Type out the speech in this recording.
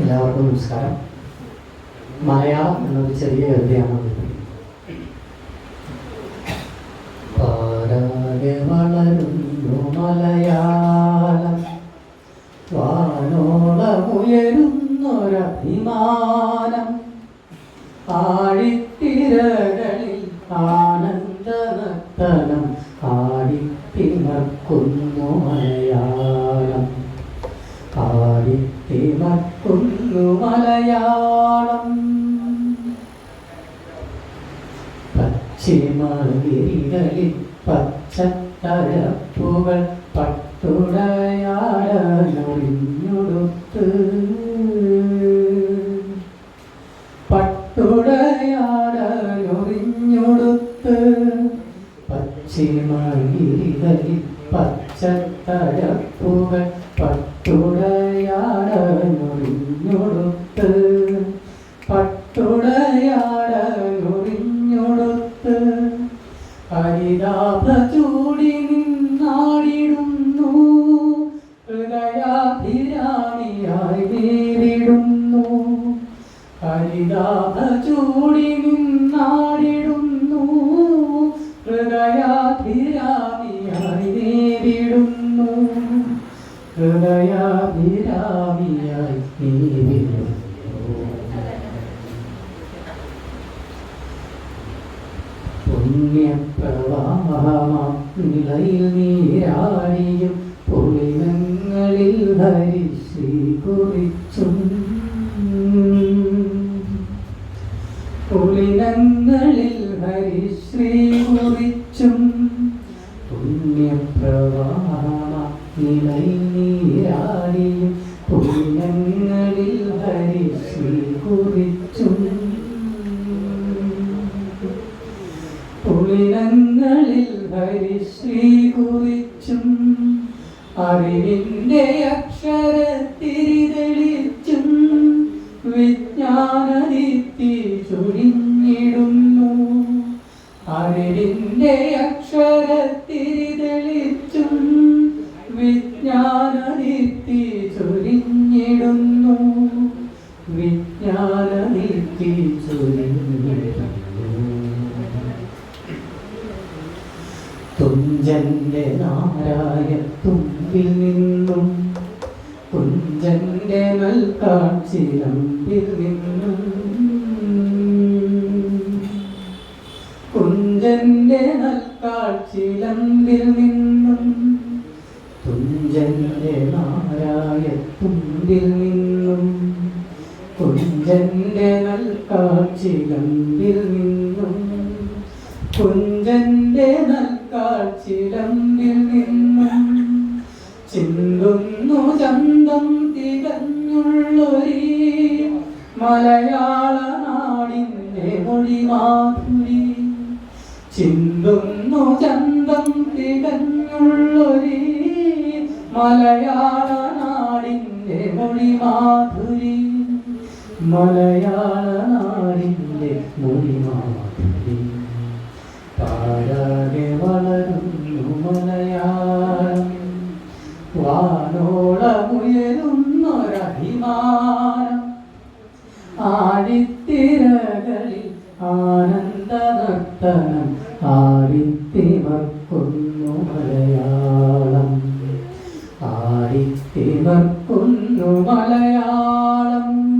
എല്ലാവർക്കും നമസ്കാരം. മലയാളം എന്നൊരു ചെറിയ കവിതയാണ് ആനന്ദനത്തനം ആടിപ്പിണക്കുന്നു മലയാളം. ആടിത്തിമർക്കുന്നു മലയാളം. പശ്ചിമഗിരികളിൽ പട്ടുടയാടൊഴിഞ്ഞുടുത്ത് പശ്ചിമഗിരികളിൽ പച്ചത്തരപ്പുകൾ പട്ടുടയാടൊഴിഞ്ഞുടുത്ത് പട്ടുടയാടൊഴിഞ്ഞുടുത്ത് ഹരിതാഭ ചൂടി നിന്നാടിടുന്നു. ഹൃദയാഭിരാമിയായി നേരിടുന്നു. ഹരിതാഭ നീരാടിയും പുളിനങ്ങളിൽ ഹരിശ്രീ കുറിച്ചും പുളിനങ്ങളിൽ നിലയിൽ നീരാടിയും പുളിനങ്ങളിൽ ഹരിശ്രീ കുറിച്ചും കുറിച്ചും അറിവിന്റെ അക്ഷരത്തിരിതെളിച്ചും വിജ്ഞാനദീപ്തി ചൊരിഞ്ഞിടുന്നു തുഞ്ചന്റെ നാരായ തുമ്പിൽ നിന്നും കുഞ്ചന്റെ നൽകാച്ചിലമ്പിൽ നിന്നും. കുഞ്ചന്റെ നൽകാച്ചിലമ്പിൽ നിന്നും തുഞ്ചന്റെ നാരായ തുമ്പിൽ നിന്നും. കുഞ്ചന്റെ നൽകാച്ചിലമ്പിൽ നിന്നും കുഞ്ചന്റെ നൽക്കാച്ചിലമ്പിൽ നിന്നും ചിന്തുന്നു ചന്തം തികഞ്ഞുള്ളൊരി മലയാള നാടിന്റെ മൊഴി മാധുരി ചിന്തുന്നു ചന്തം തികഞ്ഞുള്ളൊരി മലയാള നാടിന്റെ മൊഴി മാധുരി മലയാള നാടിന്റെ മൊഴി മാധുരി താഴെ വളരുന്നു മലയാളം. വാനോളമുയരുന്നൊരഭിമാനം. ആഴിത്തിരകളിൽ ആനന്ദനർത്തനം ആടിത്തിമർക്കുന്നു മലയാളം. ആടിത്തിമർക്കുന്നു മലയാളം.